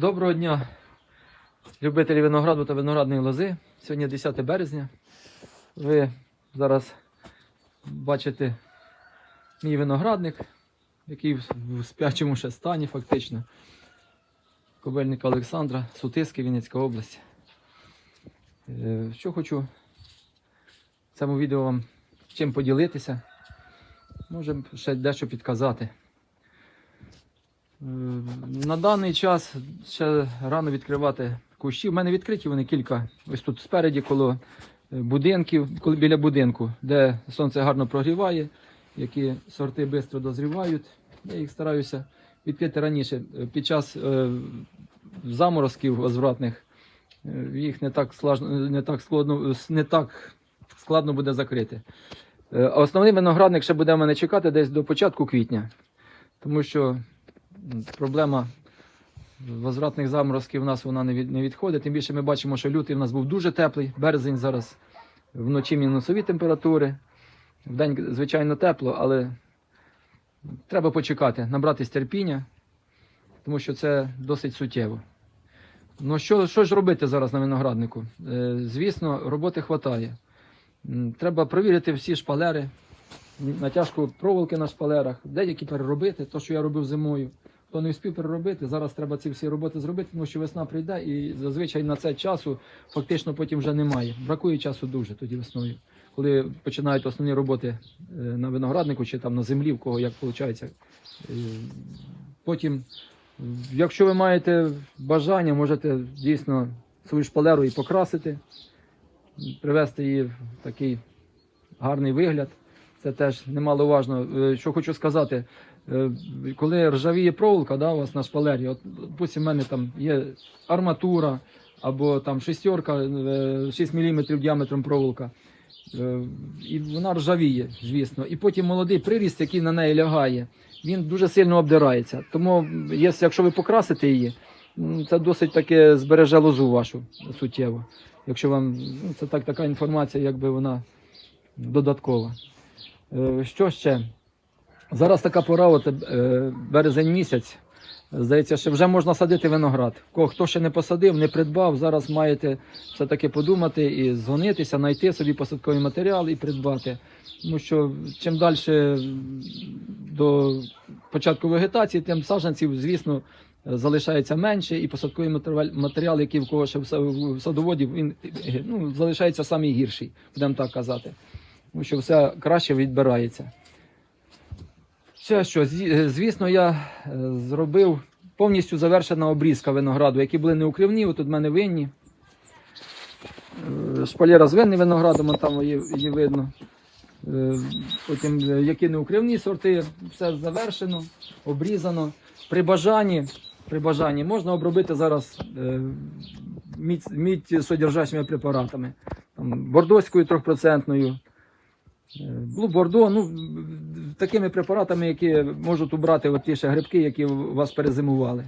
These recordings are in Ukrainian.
Доброго дня, любителі винограду та виноградної лози. Сьогодні 10 березня. Ви зараз бачите мій виноградник, який в спячому ще стані фактично. Кобельника Олександра, Сутиски, Вінницька область. Е, Що хочу в цьому відео вам чим поділитися. Може ще дещо підказати. На даний час ще рано відкривати кущі. У мене відкриті вони кілька. Ось тут спереді, коло е, будинків, коли біля будинку, де сонце гарно прогріває, які сорти швидко дозрівають. Я їх стараюся відкрити раніше. Е, Під час е, заморозків возвратних їх не так, слажно, не так, складно, не так складно буде закрити. Е, основний виноградник ще буде мене чекати десь до початку квітня. Тому що проблема возвратних заморозків у нас вона не, від, не відходить. Тим більше ми бачимо, що лютий у нас був дуже теплий, березень зараз вночі мінусові температури. Вдень, звичайно, тепло, але треба почекати, набратись терпіння, тому що це досить суттєво. Ну, що, що ж робити зараз на винограднику? Е, звісно, роботи вистачає. Треба провірити всі шпалери, натяжку проволоки на шпалерах, деякі переробити, то, що я робив зимою. Хто не встиг переробити, зараз треба ці всі роботи зробити, тому що весна прийде і зазвичай на це часу фактично потім вже немає. Бракує часу дуже тоді весною. Коли починають основні роботи е, на винограднику чи там на землі, в кого як виходить. Потім, е, якщо ви маєте бажання, можете дійсно свою шпалеру і покрасити, привести її в такий гарний вигляд. Це теж немаловажно. Е, Що хочу сказати, коли ржавіє проволока да, у вас на шпалері, от, допустим, в мене там є арматура або там шестерка, е, 6 мм діаметром проволока. Е, І вона ржавіє, звісно. І потім молодий приріст, який на неї лягає, він дуже сильно обдирається. Тому, якщо ви покрасите її, це досить таки збереже лозу вашу суттєво. Якщо вам ну, це так, така інформація, якби вона додаткова. Е, Що ще? Зараз така пора, от, е, березень місяць. Здається, що вже можна садити виноград. Кого хто ще не посадив, не придбав, зараз маєте все-таки подумати і дзвонитися, знайти собі посадковий матеріал і придбати. Тому що чим далі до початку вегетації, тим саджанців, звісно, залишається менше, і посадковий матеріал, який в кого ще в са- в садоводів, він ну, залишається самий гірший, будемо так казати. Тому що все краще відбирається. Ще що, е, звісно, я е, зробив повністю завершена обрізка винограду, які були неукривні, от тут в мене винні. Е, Шпалєра з винним виноградом, там її видно. Потім які не укривні сорти, все завершено, обрізано. При бажанні при бажанні можна обробити зараз мідь содержачими препаратами, там, бордоською 3%. Ну, бордо, ну, такими препаратами, які можуть убрати от ті ще грибки, які у вас перезимували.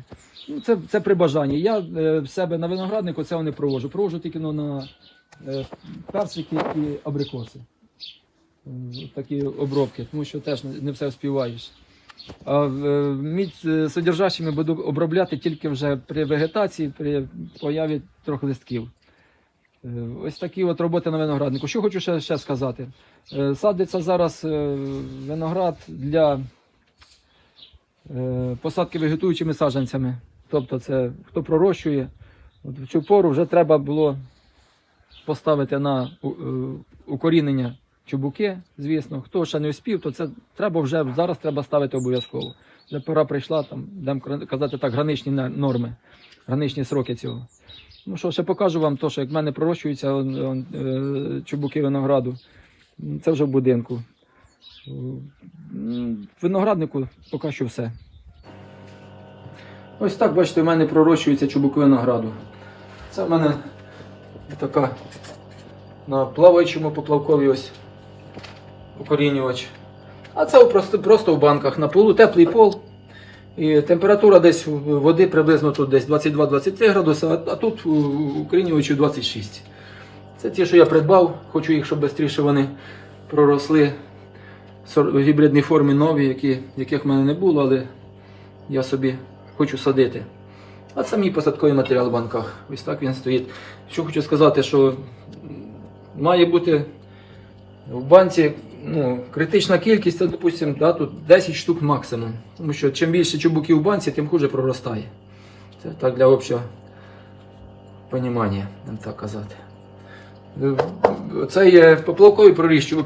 Ну, Це це при бажанні. Я е, в себе на винограднику цього не провожу. Провожу тільки ну, на е, персики і абрикоси. Е, такі обробки, тому що теж не все вспіваєш. А е, міць е, содержащими буду обробляти тільки вже при вегетації, при появі трьох листків. Е, Ось такі от роботи на винограднику. Що хочу ще, ще сказати. Е, Садиться зараз е, виноград для посадки вегетуючими саджанцями. Тобто, це хто пророщує. От в цю пору вже треба було поставити на укорінення чубуки, звісно. Хто ще не успів, то це треба вже зараз треба ставити обов'язково. Вже пора прийшла, там, будемо казати так, граничні норми, граничні сроки цього. Ну що, ще покажу вам то, що як в мене пророщуються е, чубуки винограду. Це вже в будинку. Винограднику поки що все. Ось так, бачите, в мене пророщуються чубуки винограду. Це в мене така на плаваючому поплавкові ось укорінювач. А це просто, просто в банках на полу, теплий пол. І температура десь води приблизно тут десь 22-23 градуси, а тут у укорінювачі 26. Це ті, що я придбав. Хочу їх, щоб швидше вони проросли в гібридній формі нові, які, яких в мене не було, але я собі хочу садити. А це мій посадковий матеріал в банках. Ось так він стоїть. Що хочу сказати, що має бути в банці ну, критична кількість, це, допустим, да, тут 10 штук максимум. Тому що чим більше чубуків в банці, тим хуже проростає. Це так для общого понімання, так казати. Це є поплавковий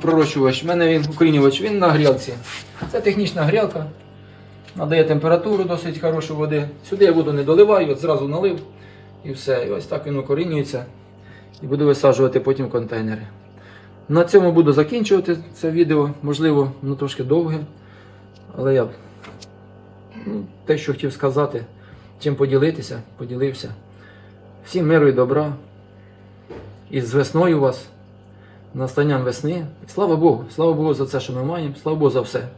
пророщувач. У мене він укорінювач, він на грілці. Це технічна грілка. Надає температуру досить хорошу води. Сюди я воду не доливаю, от зразу налив і все. І ось так він укорінюється. І буду висаджувати потім контейнери. На цьому буду закінчувати це відео. Можливо, воно трошки довге. Але я ну, те, що хотів сказати, чим поділитися, поділився. Всім миру і добра. І з весною вас, настанням весни. І слава Богу, слава Богу за це, що ми маємо, слава Богу за все.